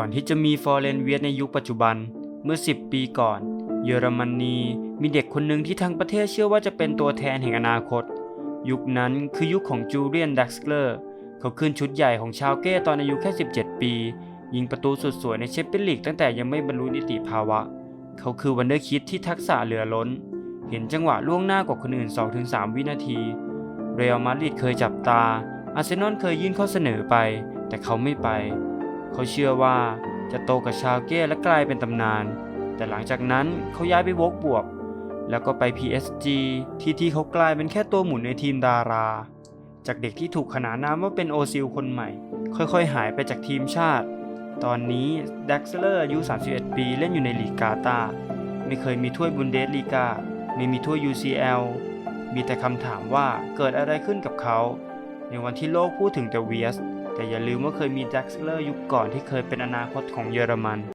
ก่อนที่จะมีฟอร์เรนเวียสในยุคปัจจุบันเมื่อ 10 ปีก่อน เยอรมนีมีเด็กคนหนึ่งที่ทั้งประเทศเชื่อว่าจะเป็นตัวแทนแห่งอนาคต ยุคนั้นคือยุคของจูเลียนดักสเลอร์เขาขึ้นชุดใหญ่ของชาวเก้ตอนอายุแค่ 17 ปี ยิงประตูสุดสวยในแชมเปี้ยนลีกตั้งแต่ยังไม่บรรลุนิติภาวะ เขาคือวันเดอร์คิดที่ทักษะเหลือล้น เห็นจังหวะล่วงหน้ากว่าคนอื่น 2-3 วินาที เรอัลมาดริดเคยจับตา อาร์เซนอลเคยยื่นข้อเสนอไป แต่เขาไม่ไป เขาเชื่อว่าจะโตกับชาวเก้และกลายเป็นตำนาน แต่หลังจากนั้นเขาย้ายไปวกบวก แล้วก็ไป PSG ที่ที่เขากลายเป็นแค่ตัวหมุนในทีมดารา จากเด็กที่ถูกขนานนามว่าเป็นโอซิลคนใหม่ ค่อยๆ หายไปจากทีมชาติ ตอนนี้ดักเซเลอร์อายุ 31 ปีเล่นอยู่ในลีกาตา ไม่เคยมีถ้วยบุนเดสลีกา ไม่มีถ้วย UCL มีแต่คำถามว่าเกิดอะไรขึ้นกับเขา ในวันที่โลกพูดถึงแต่เวียส แต่อย่าลืมว่าเคยมีดักเซเลอร์ยุคก่อนที่เคยเป็นอนาคตของเยอรมัน